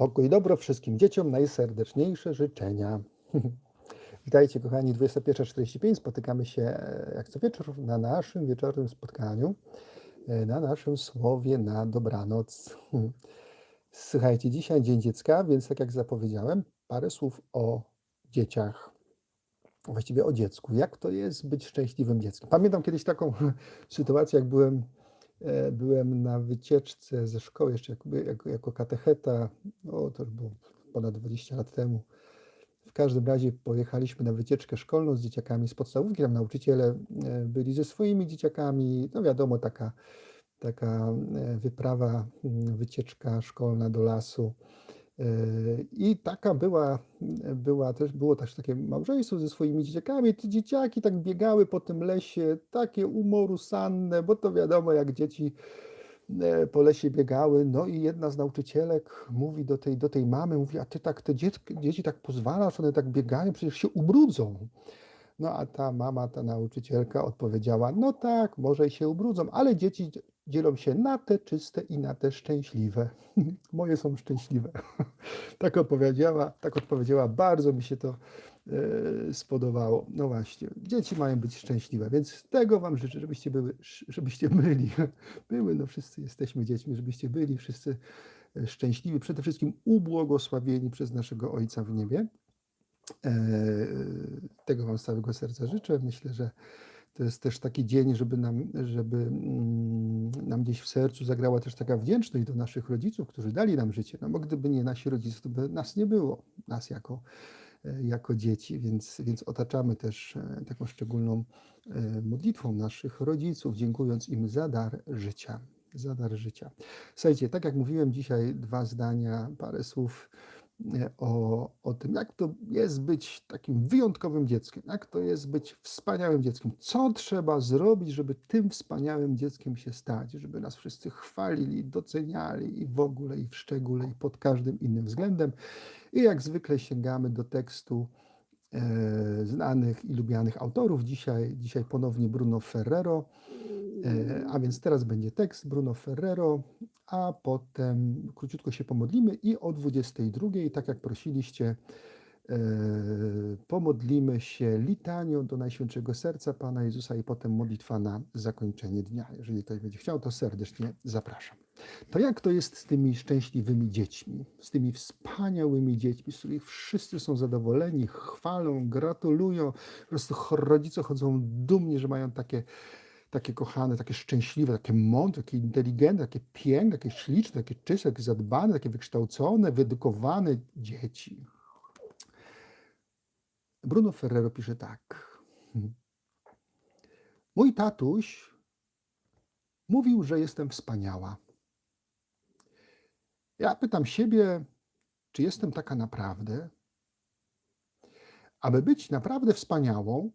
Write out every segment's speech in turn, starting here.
Pokój dobro wszystkim dzieciom, najserdeczniejsze życzenia. Witajcie kochani, 21.45. Spotykamy się e, jak co wieczór na naszym wieczornym spotkaniu, e, na naszym słowie na dobranoc. Słuchajcie, dzisiaj Dzień Dziecka, więc tak jak zapowiedziałem, parę słów o dzieciach, właściwie o dziecku. Jak to jest być szczęśliwym dzieckiem? Pamiętam kiedyś taką sytuację, jak byłem byłem na wycieczce ze szkoły jeszcze jako, jako, jako katecheta, no to już było ponad 20 lat temu. W każdym razie pojechaliśmy na wycieczkę szkolną z dzieciakami z podstawówki, tam nauczyciele e, byli ze swoimi dzieciakami, no wiadomo, taka, taka e, wyprawa, wycieczka szkolna do lasu. I taka była, była też, było też takie małżeństwo ze swoimi dzieciakami. Te dzieciaki tak biegały po tym lesie, takie umorusanne, bo to wiadomo, jak dzieci e, po lesie biegały. No i jedna z nauczycielek mówi do tej, do tej mamy, mówi, a ty tak te dzieci, dzieci tak pozwalasz, one tak biegają, przecież się ubrudzą. No a ta mama, ta nauczycielka odpowiedziała, no tak, może się ubrudzą, ale dzieci dzielą się na te czyste i na te szczęśliwe. Moje są szczęśliwe. tak odpowiedziała, tak odpowiedziała, bardzo mi się to e, spodobało. No właśnie, dzieci mają być szczęśliwe, więc tego Wam życzę, żebyście były, żebyście byli, były, no wszyscy jesteśmy dziećmi, żebyście byli wszyscy e, szczęśliwi, przede wszystkim ubłogosławieni przez naszego Ojca w niebie. E, tego Wam z całego serca życzę. Myślę, że to jest też taki dzień, żeby nam, żeby mm, nam gdzieś w sercu zagrała też taka wdzięczność do naszych rodziców, którzy dali nam życie. No bo gdyby nie nasi rodzice, to by nas nie było, nas jako, e, jako dzieci, więc, więc otaczamy też e, taką szczególną modlitwą naszych rodziców, dziękując im za dar życia. Za dar życia. Słuchajcie, tak jak mówiłem dzisiaj, dwa zdania, parę słów o, o tym, jak to jest być takim wyjątkowym dzieckiem, jak to jest być wspaniałym dzieckiem, co trzeba zrobić, żeby tym wspaniałym dzieckiem się stać, żeby nas wszyscy chwalili, doceniali i w ogóle, i w szczególe, i pod każdym innym względem. I jak zwykle sięgamy do tekstu e, znanych i lubianych autorów. Dzisiaj, dzisiaj ponownie Bruno Ferrero, e, a więc teraz będzie tekst Bruno Ferrero, a potem króciutko się pomodlimy i o 22, tak jak prosiliście, e, pomodlimy się litanią do Najświętszego Serca Pana Jezusa i potem modlitwa na zakończenie dnia. Jeżeli ktoś będzie chciał, to serdecznie zapraszam. To jak to jest z tymi szczęśliwymi dziećmi, z tymi wspaniałymi dziećmi, z których wszyscy są zadowoleni, chwalą, gratulują, po prostu rodzice chodzą dumnie, że mają takie takie kochane, takie szczęśliwe, takie mądre, takie inteligentne, takie piękne, takie śliczne, takie czyste, takie zadbane, takie wykształcone, wyedukowane dzieci. Bruno Ferrero pisze tak. Mój tatuś mówił, że jestem wspaniała. Ja pytam siebie, czy jestem taka naprawdę? Aby być naprawdę wspaniałą,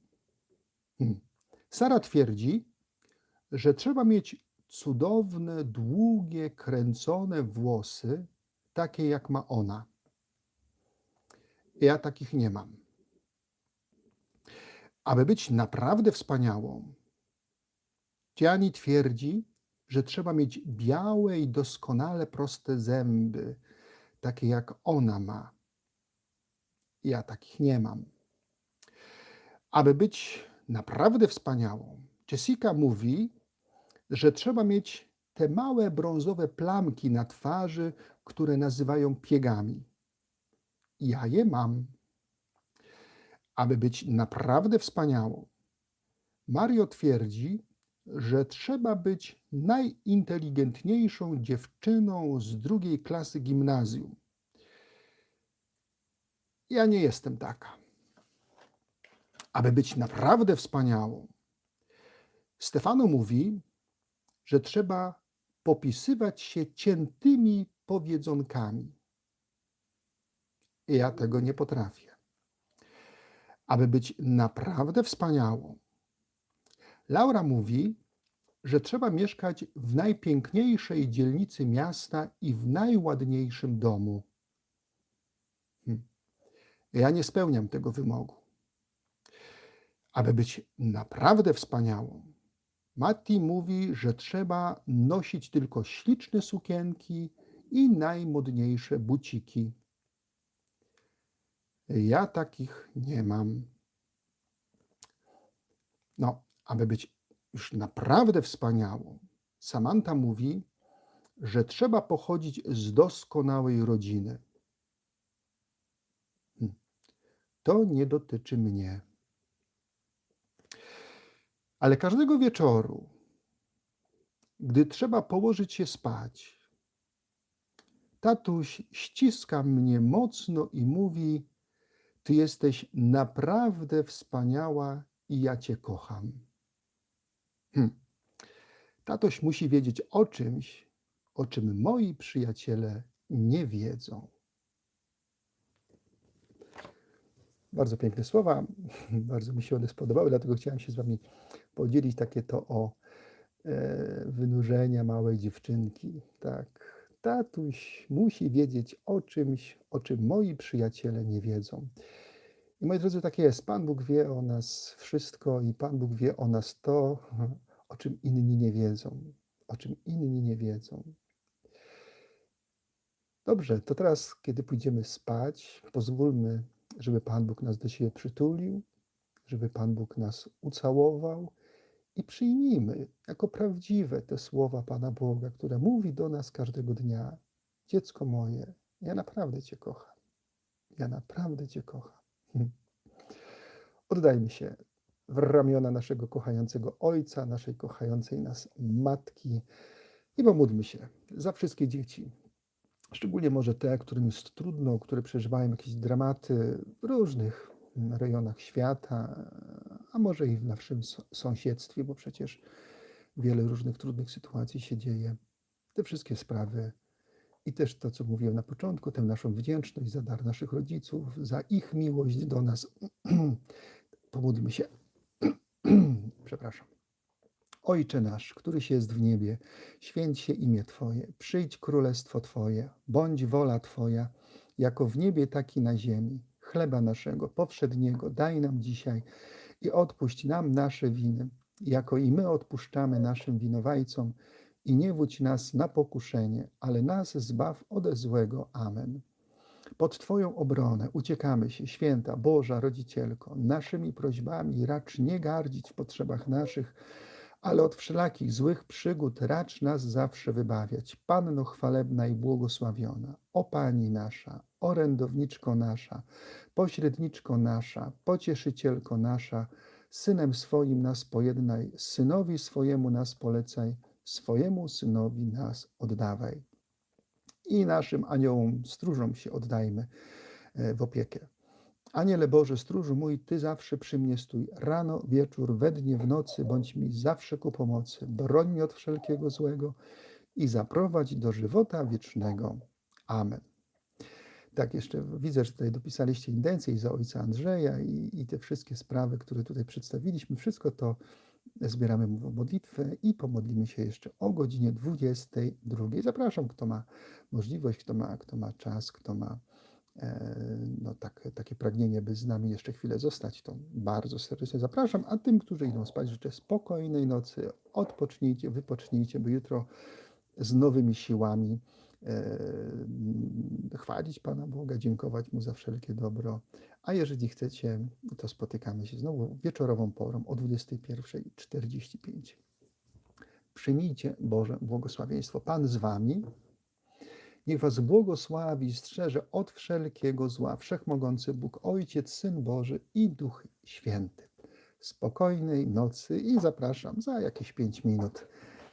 hmm, Sara twierdzi, że trzeba mieć cudowne, długie, kręcone włosy, takie jak ma ona. Ja takich nie mam. Aby być naprawdę wspaniałą, Gianni twierdzi, że trzeba mieć białe i doskonale proste zęby, takie jak ona ma. Ja takich nie mam. Aby być naprawdę wspaniałą, Jessica mówi, że trzeba mieć te małe brązowe plamki na twarzy, które nazywają piegami. Ja je mam. Aby być naprawdę wspaniałą, Mario twierdzi, że trzeba być najinteligentniejszą dziewczyną z drugiej klasy gimnazjum. Ja nie jestem taka. Aby być naprawdę wspaniałą, Stefano mówi, że trzeba popisywać się ciętymi powiedzonkami. I ja tego nie potrafię. Aby być naprawdę wspaniałą. Laura mówi, że trzeba mieszkać w najpiękniejszej dzielnicy miasta i w najładniejszym domu. Hm. Ja nie spełniam tego wymogu. Aby być naprawdę wspaniałą, Matti mówi, że trzeba nosić tylko śliczne sukienki i najmodniejsze buciki. Ja takich nie mam. No, aby być już naprawdę wspaniałą, Samantha mówi, że trzeba pochodzić z doskonałej rodziny. Hm. To nie dotyczy mnie. Ale każdego wieczoru, gdy trzeba położyć się spać, tatuś ściska mnie mocno i mówi: Ty jesteś naprawdę wspaniała i ja Cię kocham. Hm. Tatoś musi wiedzieć o czymś, o czym moi przyjaciele nie wiedzą. Bardzo piękne słowa, bardzo mi się one spodobały, dlatego chciałem się z Wami podzielić takie to o e, wynurzenia małej dziewczynki. Tak, tatuś musi wiedzieć o czymś, o czym moi przyjaciele nie wiedzą. I moi drodzy, tak jest. Pan Bóg wie o nas wszystko i Pan Bóg wie o nas to, o czym inni nie wiedzą. O czym inni nie wiedzą. Dobrze, to teraz, kiedy pójdziemy spać, pozwólmy, żeby Pan Bóg nas do siebie przytulił, żeby Pan Bóg nas ucałował i przyjmijmy jako prawdziwe te słowa Pana Boga, które mówi do nas każdego dnia: Dziecko moje, ja naprawdę Cię kocham. Ja naprawdę Cię kocham. Oddajmy się w ramiona naszego kochającego Ojca, naszej kochającej nas Matki i pomódlmy się za wszystkie dzieci, szczególnie może te, którym jest trudno, które przeżywają jakieś dramaty w różnych rejonach świata, a może i w naszym sąsiedztwie, bo przecież wiele różnych trudnych sytuacji się dzieje. Te wszystkie sprawy i też to, co mówiłem na początku, tę naszą wdzięczność za dar naszych rodziców, za ich miłość do nas. Pomódlmy się. Przepraszam. Ojcze nasz, któryś jest w niebie, święć się imię Twoje, przyjdź królestwo Twoje, bądź wola Twoja, jako w niebie, tak i na ziemi. Chleba naszego powszedniego daj nam dzisiaj i odpuść nam nasze winy, jako i my odpuszczamy naszym winowajcom i nie wódź nas na pokuszenie, ale nas zbaw ode złego. Amen. Pod Twoją obronę uciekamy się, święta Boża Rodzicielko, naszymi prośbami racz nie gardzić w potrzebach naszych, ale od wszelakich złych przygód racz nas zawsze wybawiać. Panno chwalebna i błogosławiona, o Pani nasza, orędowniczko nasza, pośredniczko nasza, pocieszycielko nasza, Synem swoim nas pojednaj, Synowi swojemu nas polecaj, swojemu Synowi nas oddawaj. I naszym aniołom, stróżom się oddajmy e, w opiekę. Aniele Boże, stróżu mój, Ty zawsze przy mnie stój, rano, wieczór, we dnie, w nocy, bądź mi zawsze ku pomocy, broń mnie od wszelkiego złego i zaprowadź do żywota wiecznego. Amen. Tak, jeszcze widzę, że tutaj dopisaliście intencje i za ojca Andrzeja i, i te wszystkie sprawy, które tutaj przedstawiliśmy. Wszystko to zbieramy modlitwę i pomodlimy się jeszcze o godzinie 22. Zapraszam, kto ma możliwość, kto ma, kto ma czas, kto ma no, tak, takie pragnienie, by z nami jeszcze chwilę zostać, to bardzo serdecznie zapraszam. A tym, którzy idą spać, życzę spokojnej nocy, odpocznijcie, wypocznijcie, by jutro z nowymi siłami e, chwalić Pana Boga, dziękować Mu za wszelkie dobro. A jeżeli chcecie, to spotykamy się znowu wieczorową porą o 21.45. Przyjmijcie Boże błogosławieństwo. Pan z Wami. Niech Was błogosławi, strzeże od wszelkiego zła. Wszechmogący Bóg, Ojciec, Syn Boży i Duch Święty. Spokojnej nocy i zapraszam za jakieś 5 minut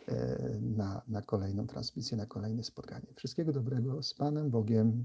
e, na, na kolejną transmisję, na kolejne spotkanie. Wszystkiego dobrego z Panem Bogiem.